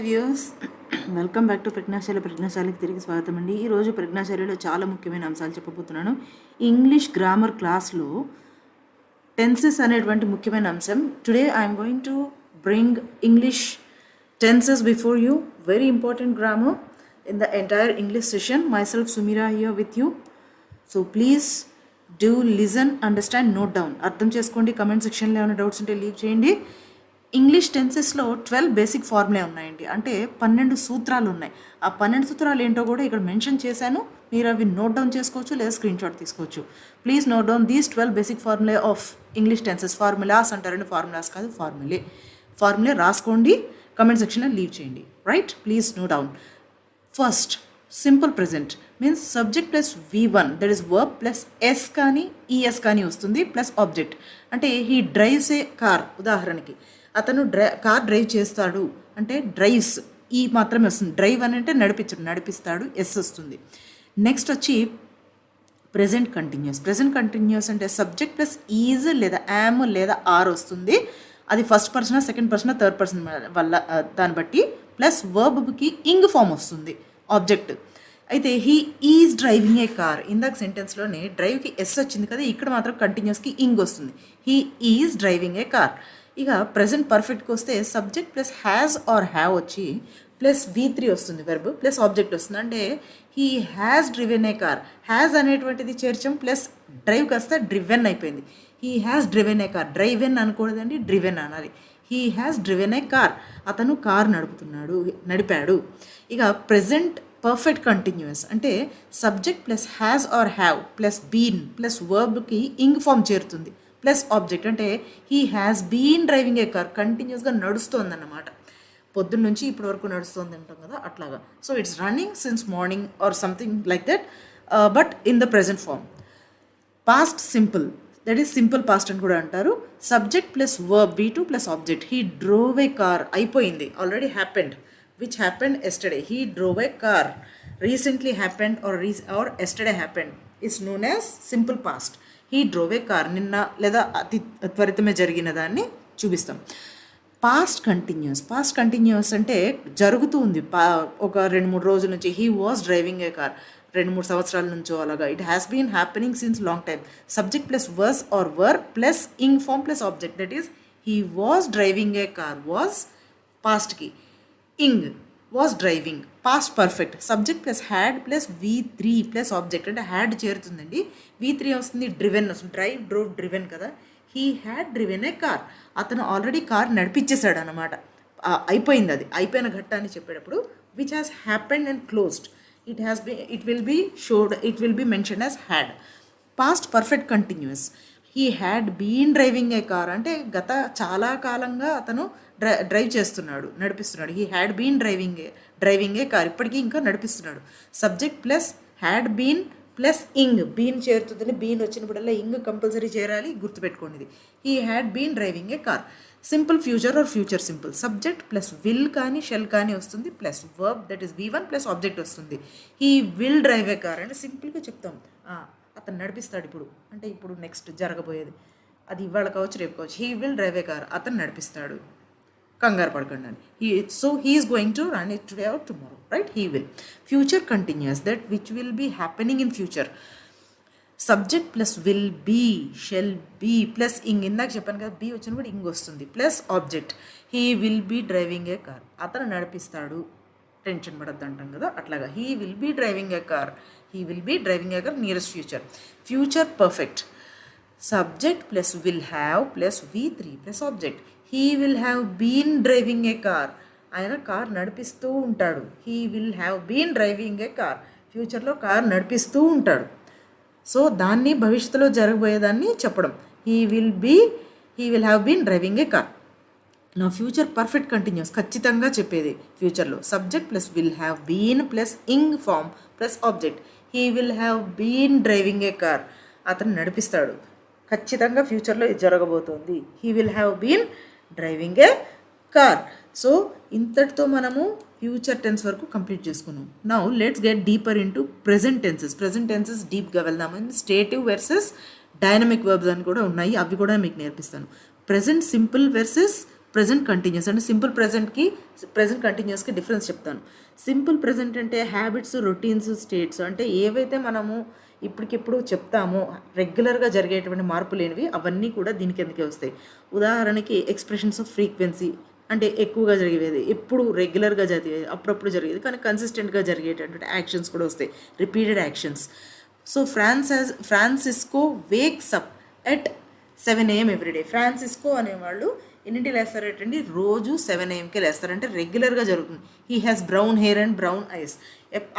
Hi views welcome back to Prajnashala ప్రజ్ఞాశాలకి తిరిగి స్వాగతం అండి. ఈరోజు ప్రజ్ఞాశాలలో చాలా ముఖ్యమైన అంశాలు చెప్పబోతున్నాను. ఇంగ్లీష్ గ్రామర్ క్లాస్లో టెన్సెస్ అనేటువంటి ముఖ్యమైన అంశం. Today I'm going to bring English tenses before you very important grammar in the entire English session myself Sumeera here with you so please do listen understand note down అర్థం చేసుకోండి. Comment సెక్షన్లో ఏమైనా doubts ఉంటే leave చేయండి. English టెన్సెస్లో twelve basic formulae ఉన్నాయండి. అంటే పన్నెండు సూత్రాలు ఉన్నాయి. ఆ పన్నెండు సూత్రాలు ఏంటో కూడా ఇక్కడ మెన్షన్ చేశాను. మీరు అవి నోట్ డౌన్ చేసుకోవచ్చు లేదా స్క్రీన్ షాట్ తీసుకోవచ్చు. Please note down these twelve basic formulae of English tenses. Formulas అంటారండి ఫార్ములాస్ కాదు ఫార్ములే. ఫార్ములే రాసుకోండి. కమెంట్ సెక్షన్లో లీవ్ చేయండి. Right? Please note down. First simple present. Means subject plus V one that is verb plus S కానీ ES కానీ వస్తుంది plus object. అంటే he drives a car ఉదాహరణకి. అతను డ్రై కార్ డ్రైవ్ చేస్తాడు. అంటే డ్రైవ్స్. ఈ మాత్రమే వస్తుంది. డ్రైవ్ అని అంటే నడిపించడు నడిపిస్తాడు. ఎస్ వస్తుంది. నెక్స్ట్ వచ్చి ప్రెజెంట్ కంటిన్యూస్. ప్రజెంట్ కంటిన్యూస్ అంటే సబ్జెక్ట్ ప్లస్ ఈజ్ లేదా యామ్ లేదా ఆర్ వస్తుంది. అది first person second person third person వల్ల దాన్ని బట్టి ప్లస్ వర్బ్కి ఇంగ్ ఫామ్ వస్తుంది. ఆబ్జెక్ట్. అయితే he is driving a car. ఇందాక సెంటెన్స్లోనే డ్రైవ్కి ఎస్ వచ్చింది కదా ఇక్కడ మాత్రం కంటిన్యూస్కి ఇంగ్ వస్తుంది. He is driving a car. ఇక ప్రజెంట్ పర్ఫెక్ట్కి వస్తే subject plus has or have వచ్చి ప్లస్ వి త్రీ వస్తుంది వెర్బ్ ప్లస్ ఆబ్జెక్ట్ వస్తుంది. అంటే he has driven a car has అనేటువంటిది చేర్చం ప్లస్ డ్రైవ్ కాస్త డ్రివెన్ అయిపోయింది. He has driven a car driven అనకూడదండి driven అనాలి. He has driven a car అతను కార్ నడుపుతున్నాడు నడిపాడు. ఇక ప్రజెంట్ పర్ఫెక్ట్ కంటిన్యూస్ అంటే subject plus has or have plus been plus వర్బ్కి ing form చేరుతుంది. ప్లస్ ఆబ్జెక్ట్ అంటే he has been driving a car కంటిన్యూస్గా నడుస్తోందన్నమాట. పొద్దున్న నుంచి ఇప్పటి వరకు నడుస్తుంది అంటాం కదా అట్లాగా. So it's running since morning or something like that but in the present form past simple that is simple past అని కూడా అంటారు. Subject plus verb V two plus object he drove a car అయిపోయింది. Already happened which happened yesterday he drove a car recently happened or re or yesterday happened it's known as simple past he drove a car నిన్న లేదా అతి త్వరితమే జరిగిన దాన్ని చూపిస్తాం. Past continuous past continuous అంటే జరుగుతూ ఉంది. పా ఒక రెండు మూడు రోజుల నుంచి he was driving a car రెండు మూడు సంవత్సరాల నుంచో అలాగా. It has been happening since long time subject plus was or were plus ing form plus object that is he was driving a car was పాస్ట్కి ing was driving past perfect subject plus had plus V three plus object అంటే had చేరుతుందండి. V three వస్తుంది driven వస్తుంది. Drive drove driven కదా. He had driven a car అతను already car నడిపించేశాడు అనమాట అయిపోయింది అది. అయిపోయిన ఘట్టాన్ని చెప్పేటప్పుడు which has happened and closed it has be it will be showed it will be mention as had past perfect continuous he had been driving a car అంటే గత చాలా కాలంగా అతను డ్రైవ్ చేస్తున్నాడు నడిపిస్తున్నాడు. He had been driving a driving a car. ఇప్పటికీ ఇంకా నడిపిస్తున్నాడు. Subject plus had been plus ing been చేరుతుందని been వచ్చినప్పుడల్లా ఇంగ్ కంపల్సరీ చేరాలి గుర్తుపెట్టుకోండి ఇది he had been driving a car. Simple future or future simple subject plus will కానీ shall కానీ వస్తుంది. Plus verb that is V one plus object వస్తుంది. He will drive a car అంటే సింపుల్గా చెప్తాం. అతను నడిపిస్తాడు ఇప్పుడు. అంటే ఇప్పుడు నెక్స్ట్ జరగబోయేది. అది ఇవాళ కావచ్చు రేపు కావచ్చు. He will drive a car అతను నడిపిస్తాడు. కంగారు పడకండి అని. He so he's going to run it today or tomorrow right he will future continuous that which will be happening in future subject plus will be shall be plus ing ఇందాక చెప్పాను కదా be వచ్చిన కూడా ing వస్తుంది. Plus object he will be driving a car అతను నడిపిస్తాడు. Tension పడద్దు అంటాం కదా అట్లాగా. He will be driving a car he will be driving a car nearest future future perfect subject plus will have plus V three plus object he will have been driving a car ఆయన car నడిపిస్తూ ఉంటాడు. He will have been driving a car ఫ్యూచర్లో car నడిపిస్తూ ఉంటాడు. So దాన్ని భవిష్యత్తులో జరగబోయేదాన్ని చెప్పడం. He will be he will have been driving a car నా ఫ్యూచర్ పర్ఫెక్ట్ కంటిన్యూస్. ఖచ్చితంగా చెప్పేది ఫ్యూచర్లో. Subject plus will have been plus ing form plus object he will have been driving a car అతను నడిపిస్తాడు. ఖచ్చితంగా ఫ్యూచర్లో ఇది జరగబోతోంది. He will have been driving a car. So ఇంతటితో మనము ఫ్యూచర్ టెన్స్ వరకు కంప్లీట్ చేసుకున్నాం. Now let's get deeper into present tenses present tenses డీప్గా వెళ్దాం స్టేటివ్ వెర్సెస్ డైనమిక్ వర్బ్స్ అని కూడా ఉన్నాయి. అవి కూడా మీకు నేర్పిస్తాను. Present simple versus present continuous అంటే సింపుల్ ప్రజెంట్కి ప్రజెంట్ కంటిన్యూస్కి డిఫరెన్స్ చెప్తాను. సింపుల్ ప్రజెంట్ అంటే హ్యాబిట్స్ రొటీన్స్ స్టేట్స్ అంటే ఏవైతే మనము ఇప్పటికిప్పుడు చెప్తాము రెగ్యులర్గా జరిగేటువంటి మార్పు లేనివి అవన్నీ కూడా దీని కిందకే వస్తాయి. ఉదాహరణకి ఎక్స్ప్రెషన్స్ ఆఫ్ ఫ్రీక్వెన్సీ అంటే ఎక్కువగా జరిగేది ఎప్పుడు రెగ్యులర్గా జరిగేది అప్పుడప్పుడు జరిగేది కానీ కన్సిస్టెంట్గా జరిగేటటువంటి యాక్షన్స్ కూడా వస్తాయి repeated actions. So Frances Francisco wakes up at seven AM everyday Francisco అనేవాళ్ళు ఎన్నింటి లేస్తారటండి? రోజు సెవెన్ ఏఎంకి లేస్తారంటే రెగ్యులర్గా జరుగుతుంది. He has brown hair and brown eyes.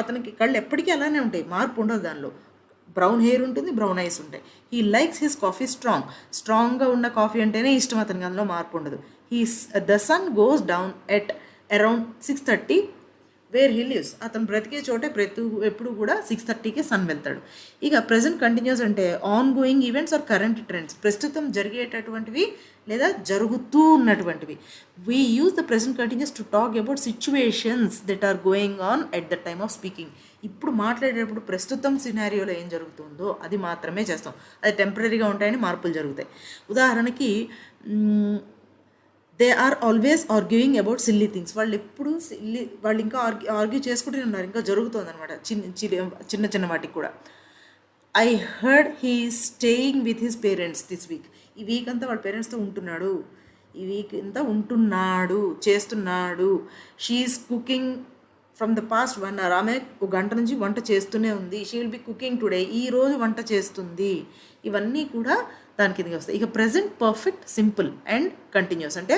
అతనికి కళ్ళు ఎప్పటికీ అలానే ఉంటాయి. మార్పు ఉండదు దానిలో. బ్రౌన్ హెయిర్ ఉంటుంది బ్రౌన్ ఐస్ ఉంటాయి. He likes his coffee strong స్ట్రాంగ్గా ఉన్న కాఫీ అంటేనే ఇష్టం అతనికి అందులో మార్పు ఉండదు. He's the sun goes down at around six thirty where he lives అతను బ్రతికే చోటే ప్రతి ఎప్పుడు కూడా సిక్స్ థర్టీకే సన్ వెళ్తాడు. ఇక ప్రజెంట్ కంటిన్యూస్ అంటే ongoing events or current trends ప్రస్తుతం జరిగేటటువంటివి లేదా జరుగుతూ ఉన్నటువంటివి. We use the present continuous to talk about situations that are going on at the time of speaking ఇప్పుడు మాట్లాడేటప్పుడు ప్రస్తుతం సినారియోలో ఏం జరుగుతుందో అది మాత్రమే చేస్తాం. అది టెంపరీగా ఉంటాయని మార్పులు జరుగుతాయి. ఉదాహరణకి they are always arguing about silly things వాళ్ళు ఎప్పుడు సిల్లీ వాళ్ళు ఇంకా ఆర్గ్యూ ఆర్గ్యూ చేసుకుంటూనే ఉన్నారు. ఇంకా జరుగుతుంది అనమాట చిన్న చిన్న చిన్న చిన్న వాటికి కూడా. I heard he staying with his parents this week ఈ వీక్ అంతా వాళ్ళ పేరెంట్స్తో ఉంటున్నాడు. ఈ వీక్ అంతా ఉంటున్నాడు చేస్తున్నాడు. She's cooking from the past one hour ఆమె ఒక గంట నుంచి వంట చేస్తూనే ఉంది. She will be cooking today ఈ రోజు వంట చేస్తుంది. ఇవన్నీ కూడా దాని కిందకి వస్తాయి. ఇక present perfect simple and continuous అంటే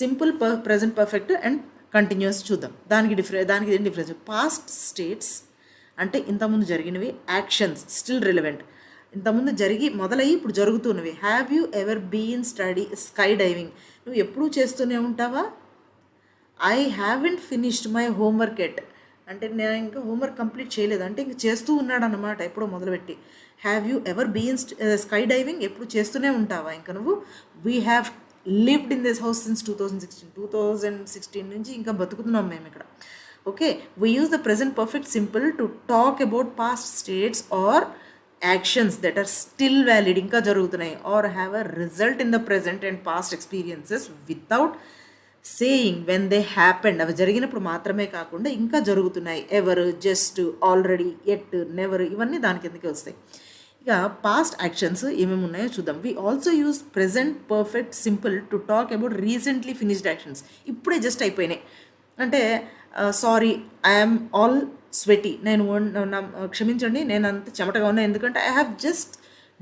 simple per present perfect and continuous చూద్దాం. దానికి డిఫరె దానికి ఏం డిఫరెన్స్ పాస్ట్ స్టేట్స్ అంటే ఇంతకుముందు జరిగినవి యాక్షన్స్ స్టిల్ రిలవెంట్ ఇంతకుముందు జరిగి మొదలయ్యి ఇప్పుడు జరుగుతున్నవి. Have you ever been study skydiving నువ్వు ఎప్పుడూ చేస్తూనే ఉంటావా? I haven't finished my homework at అంటే నేను ఇంకా హోంవర్క్ కంప్లీట్ చేయలేదు. అంటే ఇంక చేస్తూ ఉన్నాడు అనమాట ఎప్పుడో మొదలుపెట్టి. Have you ever been skydiving ఎప్పుడు చేస్తూనే ఉంటావా ఇంకా నువ్వు? We have lived in this house since two thousand sixteen two thousand sixteen నుంచి ఇంకా బతుకుతున్నాం మేము ఇక్కడ. Okay we use the present perfect simple to talk about past states or actions that are still valid ఇంకా జరుగుతున్నాయి. Or have a result in the present and past experiences without saying when they happened అవి జరిగినప్పుడు మాత్రమే కాకుండా ఇంకా జరుగుతున్నాయి. ఎవరు just already at never ఇవన్నీ దాని కిందకి వస్తాయి. ఇక పాస్ట్ యాక్షన్స్ ఏమేమి ఉన్నాయో చూద్దాం. We also uses present perfect simple to talk about recently finished actions ఇప్పుడే జస్ట్ అయిపోయినాయి. అంటే సారీ ఐఎమ్ ఆల్ స్వెటీ నేను క్షమించండి నేను అంత చెమటగా ఉన్నా. ఎందుకంటే I have just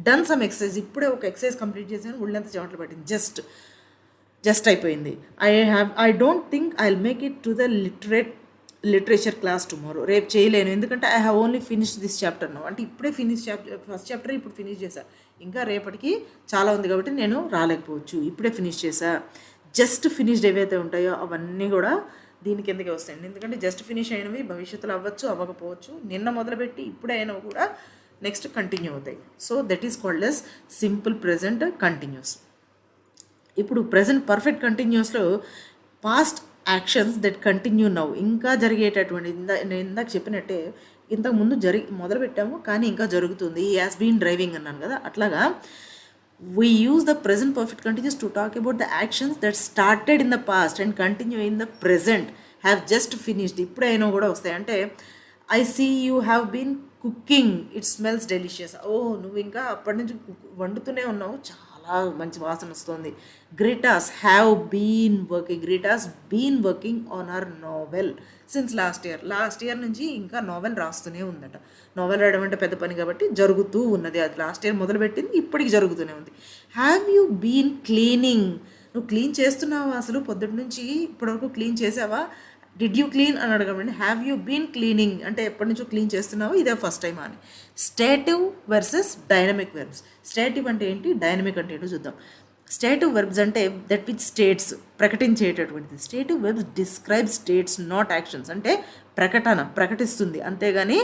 done some exercise ఇప్పుడే ఒక ఎక్సర్సైజ్ కంప్లీట్ చేశాను. ఒళ్ళంత చెమటలు పట్టింది. జస్ట్ జస్ట్ అయిపోయింది. I have I don't think I make it to the literate literature class tomorrow రేపు చేయలేను. ఎందుకంటే I have only finish this chapter no అంటే ఇప్పుడే ఫినిష్ చాప్టర్ ఫస్ట్ చాప్టర్ ఇప్పుడు ఫినిష్ చేశా. ఇంకా రేపటికి చాలా ఉంది కాబట్టి నేను రాలేకపోవచ్చు. ఇప్పుడే ఫినిష్ చేశా. జస్ట్ ఫినిష్డ్ ఏవైతే ఉంటాయో అవన్నీ కూడా దీని కిందకి వస్తాయండి ఎందుకంటే జస్ట్ ఫినిష్ అయినవి భవిష్యత్తులో అవ్వచ్చు అవ్వకపోవచ్చు. నిన్న మొదలుపెట్టి ఇప్పుడే అయినవి కూడా నెక్స్ట్ కంటిన్యూ అవుతాయి. So that is called as simple present continuous ఇప్పుడు present perfect కంటిన్యూస్లో past actions that continue now ఇంకా జరిగేటటువంటి ఇందా నేను ఇందాక చెప్పినట్టే ఇంతకు ముందు జరిగి మొదలుపెట్టాము కానీ ఇంకా జరుగుతుంది. ఈ యాస్ బీన్ డ్రైవింగ్ అన్నాను కదా. అట్లాగా we use the present perfect continuous to talk about the actions that started in the past and continue in the present have just finished ఇప్పుడైనా కూడా వస్తాయి. అంటే I see you have been cooking it smells delicious oh నువ్వు ఇంకా అప్పటి నుంచి వండుతూనే ఉన్నావు. చాలా మంచి వాసన వస్తుంది. Gritas have been working Gritas been working on our novel since last year last year నుంచి ఇంకా నోవెల్ రాస్తూనే ఉందట. నోవెల్ రాయడం అంటే పెద్ద పని కాబట్టి జరుగుతూ ఉన్నది. అది లాస్ట్ ఇయర్ మొదలుపెట్టింది ఇప్పటికి జరుగుతూనే ఉంది. హ్యావ్ యూ బీన్ క్లీనింగ్ నువ్వు క్లీన్ చేస్తున్నావా అసలు? పొద్దుటి నుంచి ఇప్పటివరకు క్లీన్ చేసావా? డిడ్ యూ క్లీన్ అని అడగమండి. హ్యావ్ యూ బీన్ క్లీనింగ్ అంటే ఎప్పటి నుంచో క్లీన్ చేస్తున్నావో ఇదే ఫస్ట్ టైం అని. Stative versus dynamic verbs stative అంటే ఏంటి? డైనమిక్ అంటే ఏంటో చూద్దాం. స్టేటివ్ వెర్బ్స్ అంటే that which states ప్రకటించేటటువంటిది. Stative verbs describe states not actions అంటే ప్రకటన ప్రకటిస్తుంది. అంతేగాని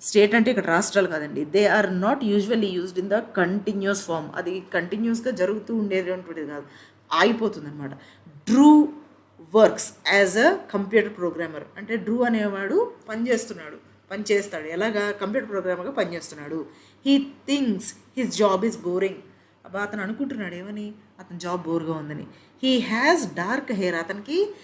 స్టేట్ అంటే ఇక్కడ రాష్ట్రాలు కాదండి. They are not usually used in the continuous form అది కంటిన్యూస్గా జరుగుతూ ఉండేటువంటిది కాదు. ఆగిపోతుంది అనమాట Drew works as a computer programmer. అంటే డ్రూ అనేవాడు పనిచేస్తున్నాడు. పని చేస్తాడు ఎలాగా? కంప్యూటర్ ప్రోగ్రామర్గా పనిచేస్తున్నాడు. He thinks his job is boring అబ్బా అతను అనుకుంటున్నాడు ఏమని? అతని జాబ్ బోర్గా ఉందని. హీ హ్యాస్ డార్క్ హెయిర్ అతనికి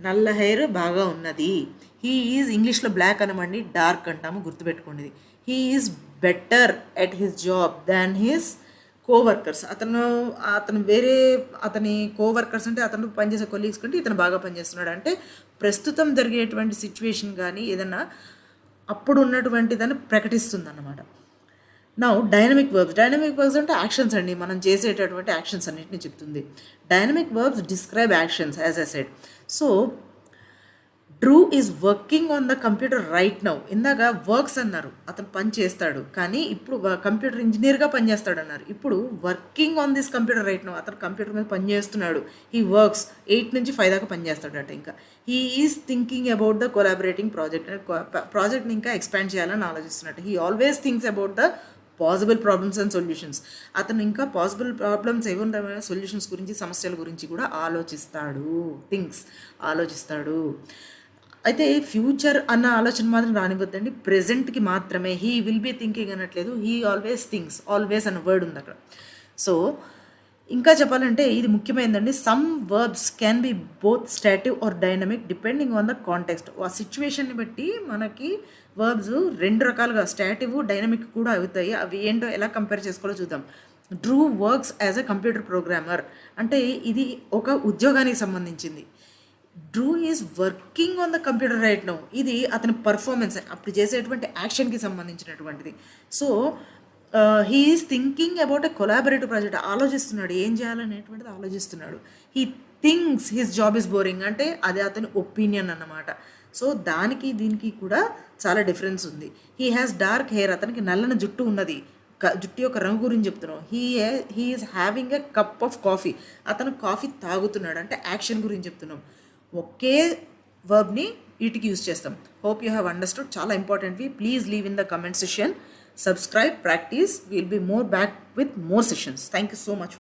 నల్ల హెయిర్ బాగా ఉన్నది. హీ ఈజ్ ఇంగ్లీష్లో బ్లాక్ అనమండి. డార్క్ అంటాము గుర్తుపెట్టుకోండి he is better at his job than his coworkers అతను అతను వేరే అతని కోవర్కర్స్ అంటే అతను పనిచేసే కొలీగ్స్ కంటే ఇతను బాగా పనిచేస్తున్నాడు. అంటే ప్రస్తుతం జరిగేటువంటి సిచ్యువేషన్ కానీ ఏదన్నా అప్పుడు ఉన్నటువంటి దాన్ని ప్రకటిస్తుంది అన్నమాట నా డైనమిక్ వర్బ్స్ డైనమిక్ వర్బ్స్ అంటే యాక్షన్స్ అండి. మనం చేసేటటువంటి యాక్షన్స్ అన్నిటిని చెప్తుంది. Dynamic verbs describe actions as a said so Drew is working on the computer right now ఇందాక వర్క్స్ అన్నారు. అతను పని చేస్తాడు. కానీ ఇప్పుడు కంప్యూటర్ ఇంజనీర్గా పనిచేస్తాడు అన్నారు. ఇప్పుడు working on this computer right now అతను కంప్యూటర్ మీద పని చేస్తున్నాడు. హీ వర్క్స్ ఎయిట్ నుంచి ఫైవ్ దాకా పని ఇంకా. He is thinking about the collaborating project ప్రాజెక్ట్ని ఇంకా ఎక్స్పాండ్ చేయాలని ఆలోచిస్తున్నట్టు he always thinks about the possible problems and solutions అతను ఇంకా పాసిబుల్ ప్రాబ్లమ్స్ ఏమి సొల్యూషన్స్ గురించి సమస్యల గురించి కూడా ఆలోచిస్తాడు. థింగ్స్ ఆలోచిస్తాడు. అయితే ఫ్యూచర్ అన్న ఆలోచన మాత్రం రానివ్వద్దండి. ప్రెజెంట్కి మాత్రమే. హీ విల్ బీ థింకింగ్ అనట్లేదు. హీ ఆల్వేస్ థింగ్స్ ఆల్వేస్ అన్న వర్డ్ ఉంది అక్కడ. సో ఇంకా చెప్పాలంటే ఇది ముఖ్యమైనదండి some verbs can be both stative or dynamic depending on the context. ఆ సిచ్యువేషన్ని బట్టి మనకి వర్బ్స్ రెండు రకాలుగా స్టాటివ్ డైనమిక్ కూడా అవుతాయి. అవి ఏంటో ఎలా కంపేర్ చేసుకోవాలో చూద్దాం. Drew works as a computer programmer. అంటే ఇది ఒక ఉద్యోగానికి సంబంధించింది. Drew is working on the computer right now. ఇది అతని పర్ఫార్మెన్స్. అప్పుడు చేసేటువంటి యాక్షన్కి సంబంధించినటువంటిది. So he's thinking about a collaborative project ఆలోచిస్తున్నాడు. ఏం చేయాలనేటువంటిది ఆలోచిస్తున్నాడు. He thinks his job is boring అంటే అది అతని ఒపీనియన్ అన్నమాట. సో దానికి దీనికి కూడా చాలా డిఫరెన్స్ ఉంది. హీ హ్యాస్ డార్క్ హెయిర్ అతనికి నల్లని జుట్టు ఉన్నది. క జుట్టు యొక్క రంగు గురించి చెప్తున్నాం. He he is having a cup of coffee అతను కాఫీ తాగుతున్నాడు. అంటే యాక్షన్ గురించి చెప్తున్నాం. ఒకే వర్బ్ని వీటికి యూస్ చేస్తాం. హోప్ యూ హ్యావ్ అండర్స్టూడ్ చాలా ఇంపార్టెంట్వి please leave in the comment session subscribe practice will be more back with more sessions thank you so much